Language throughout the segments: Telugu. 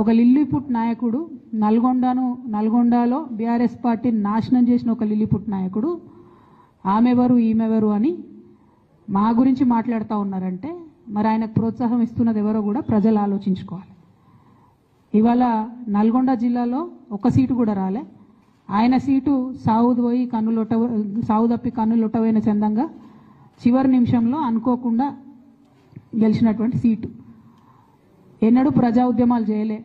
ఒక లిల్లీపుట్ నాయకుడు నల్గొండను నల్గొండలో బీఆర్ఎస్ పార్టీని నాశనం చేసిన ఒక లిల్లీపుట్ నాయకుడు ఆమెవరు ఈమెవరు అని మా గురించి మాట్లాడుతూ ఉన్నారంటే మరి ఆయనకు ప్రోత్సాహం ఇస్తున్నది ఎవరో కూడా ప్రజలు ఆలోచించుకోవాలి. ఇవాళ నల్గొండ జిల్లాలో ఒక సీటు కూడా రాలే. ఆయన సీటు సావుది పోయి కన్నులొట్ట సావు తప్పి కన్నులొట్టపోయిన చందంగా చివరి నిమిషంలో అనుకోకుండా గెలిచినటువంటి సీటు. ఎన్నడూ ప్రజా ఉద్యమాలు చేయలే.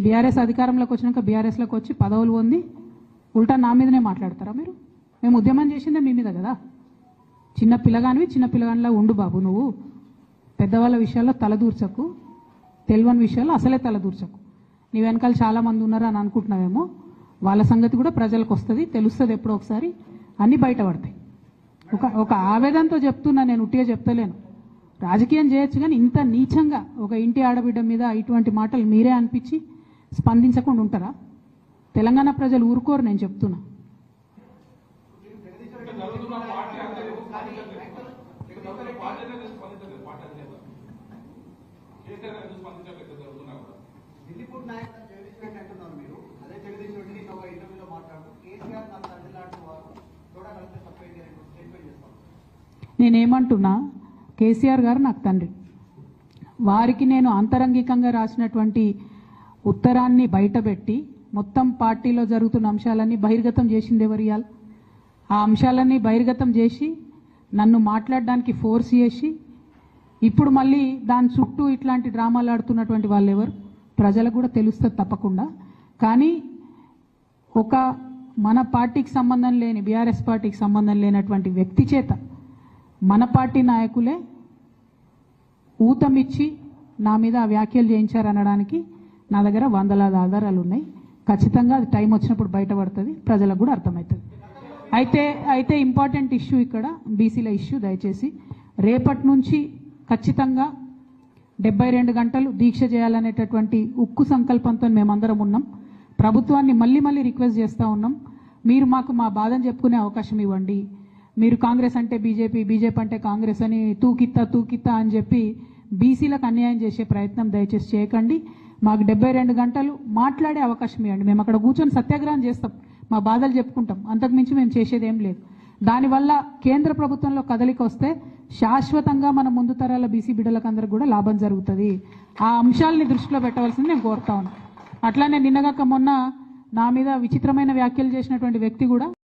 బీఆర్ఎస్ అధికారంలోకి వచ్చినాక బీఆర్ఎస్లోకి వచ్చి పదవులు పొంది ఉల్టా నా మీదనే మాట్లాడతారా మీరు? మేము ఉద్యమం చేసిందే మీ మీద కదా? చిన్న పిల్లగానివి చిన్న పిల్లగానిలా ఉండు బాబు నువ్వు. పెద్దవాళ్ళ విషయాల్లో తలదూర్చకు తెలియని విషయాల్లో అసలే తలదూర్చకు నీ వెనకాల చాలామంది ఉన్నారు అని అనుకుంటున్నావేమో? వాళ్ళ సంగతి కూడా ప్రజలకు వస్తుంది తెలుస్తుంది ఎప్పుడో ఒకసారి. అన్నీ బయటపడతాయి. ఒక ఒక ఆవేదనతో చెప్తున్నా నేను ఉట్టిగా చెప్తలేను. రాజకీయం చేయొచ్చు కానీ ఇంత నీచంగా ఒక ఇంటి ఆడబిడ్డ మీద ఇటువంటి మాటలు మీరే అనిపించి స్పందించకుండా ఉంటారా? తెలంగాణ ప్రజలు ఊరుకోరు నేను చెప్తున్నా. నేనేమంటున్నా కేసీఆర్ గారు నాకు తండ్రి. వారికి నేను అంతరంగికంగా రాసినటువంటి ఉత్తరాన్ని బయటపెట్టి మొత్తం పార్టీలో జరుగుతున్న అంశాలన్నీ బహిర్గతం చేసింది ఎవరు ఆ అంశాలన్నీ బహిర్గతం చేసి నన్ను మాట్లాడడానికి ఫోర్స్ చేసి ఇప్పుడు మళ్ళీ దాని చుట్టూ ఇట్లాంటి డ్రామాలు ఆడుతున్నటువంటి వాళ్ళు ఎవరు? ప్రజలకు కూడా తెలుస్తుంది తప్పకుండా. కానీ ఒక మన పార్టీకి సంబంధం లేని బీఆర్ఎస్ పార్టీకి సంబంధం లేనటువంటి వ్యక్తి చేత మన పార్టీ నాయకులే ఊతమిచ్చి నా మీద వ్యాఖ్యలు చేయించారనడానికి నా దగ్గర వందలాది ఆధారాలు ఉన్నాయి. ఖచ్చితంగా అది టైం వచ్చినప్పుడు బయటపడుతుంది. ప్రజలకు కూడా అర్థమవుతుంది. అయితే అయితే ఇంపార్టెంట్ ఇష్యూ ఇక్కడ బీసీల ఇష్యూ దయచేసి రేపటి నుంచి ఖచ్చితంగా డెబ్బై రెండు గంటలు దీక్ష చేయాలనేటటువంటి ఉక్కు సంకల్పంతో మేమందరం ఉన్నాం. ప్రభుత్వాన్ని మళ్ళీ మళ్ళీ రిక్వెస్ట్ చేస్తూ ఉన్నాం. మీరు మాకు మా బాధను చెప్పుకునే అవకాశం ఇవ్వండి. మీరు కాంగ్రెస్ అంటే బీజేపీ బీజేపీ అంటే కాంగ్రెస్ అని తూకిత్తా తూకిత్తా అని చెప్పి బీసీలకు అన్యాయం చేసే ప్రయత్నం దయచేసి చేయకండి. మాకు డెబ్బై రెండు గంటలు మాట్లాడే అవకాశం ఇవ్వండి. మేము అక్కడ కూర్చొని సత్యాగ్రహం చేస్తాం. మా బాధలు చెప్పుకుంటాం. అంతకుమించి మేము చేసేది ఏం లేదు. దానివల్ల కేంద్ర ప్రభుత్వంలో కదలిక వస్తే శాశ్వతంగా మన ముందు తరాల బీసీ బిడ్డలకు అందరికి కూడా లాభం జరుగుతుంది. ఆ అంశాలని దృష్టిలో పెట్టవలసింది నేను కోరుతా ఉన్నాను అట్లానే నిన్నగాక మొన్న నా మీద విచిత్రమైన వ్యాఖ్యలు చేసినటువంటి వ్యక్తి కూడా